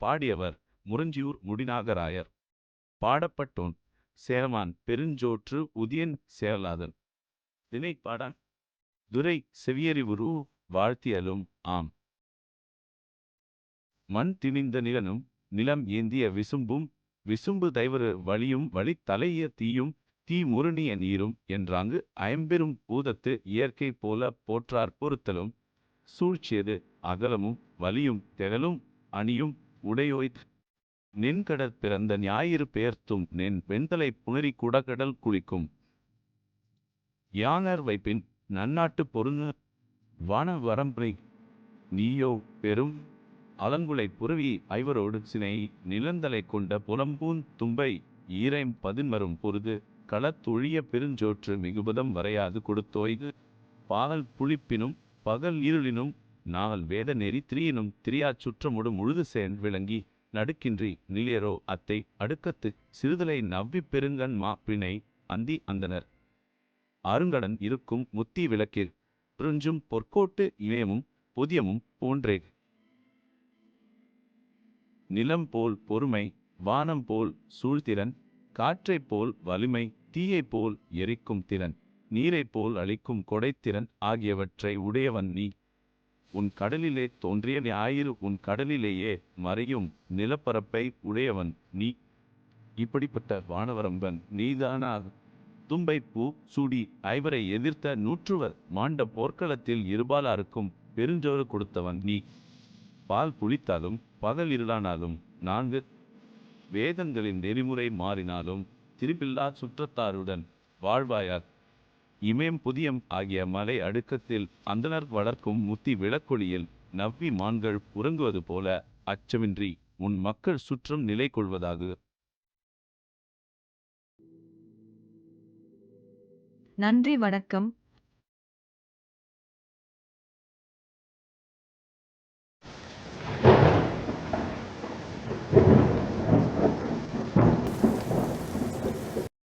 பாடியவர் முரஞ்சியூர் முடிநாகராயர். பாடப்பட்டோன் சேரமான் பெருஞ்சோற்று உதியன் சேரலாதன். பாடான் துரை செவியறிவுரு வாழ்த்தியலும் ஆம். மண் திணிந்த நிலனும் நிலம் ஏந்திய விசும்பும் விசும்பு தைவரு வழியும் வழி தலைய தீயும் தீ முருணிய நீரும் என்றாங்கு ஐம்பெரும் பூதத்து இயற்கை போல போற்றார் பொறுத்தலும் சூழ்ச்சியது அகலமும் வலியும் தெகலும் அணியும் உடையோய்த் நின்கடற் பிறந்த ஞாயிறு பெயர்த்தும் நின் வெண்தலை புணரி குடகடல் குளிக்கும். யானர் வைப்பின் நன்னாட்டு பொருங்க வான வரம்பை நீயோ பெரும் அலங்குலை புரவி ஐவரோடு சினை நிலந்தலை கொண்ட புலம்பூன் தும்பை ஈரைம் பதின்மரும் பொருது களத்தொழிய பெருஞ்சோற்று மிகுபதம் வரையாது கொடுத்தோய்து. பாகல் புளிப்பினும் பகல் இருளினும் நாங்கள் வேத நெறி திரியினும் திரியாச் சுற்றமுடு முழுது சேன் விளங்கி நடுக்கின்றி நிலையரோ அத்தை அடுக்கத்து சிறுதலை நவ்விப் பெருங்கண் மாப்பிணை அந்தி அந்தனர். அருங்கடன் இருக்கும் முத்தி விளக்கிற் பிரிஞ்சும் பொற்கோட்டு இமயமும் புதியமும் போன்றே நிலம் போல் பொறுமை வானம் போல் சூழ்திறன் காற்றைப் போல் வலிமை தீயைப் போல் எரிக்கும் திறன் நீரைப் போல் அளிக்கும் கொடைத்திறன் ஆகியவற்றை உடையவன் நீ. உன் கடலிலே தோன்றிய ஞாயிறு உன் கடலிலேயே மறையும் நிலப்பரப்பை உடையவன் நீ. இப்படிப்பட்ட வானவரம்பன் நீதானா? தும்பை பூ சூடி ஐவரை எதிர்த்த நூற்றுவர் மாண்ட போர்க்களத்தில் இருபாலாருக்கும் பெருஞ்சோறு கொடுத்தவன் நீ. பால் புளித்தாலும் பகல் இருளானாலும் நான்கு. வேதங்களின் நெறிமுறை மாறினாலும் திருப்பில்லா சுற்றத்தாருடன் வாழ்வாயார். இமயம் புதியம் ஆகிய மலை அடுக்கத்தில் அந்தனர் வளர்க்கும் முத்தி விளக்கொளியில் நவ்வி மான்கள் உறங்குவது போல அச்சமின்றி உன் மக்கள் சுற்றம் நிலை கொள்வதாக. நன்றி வணக்கம்.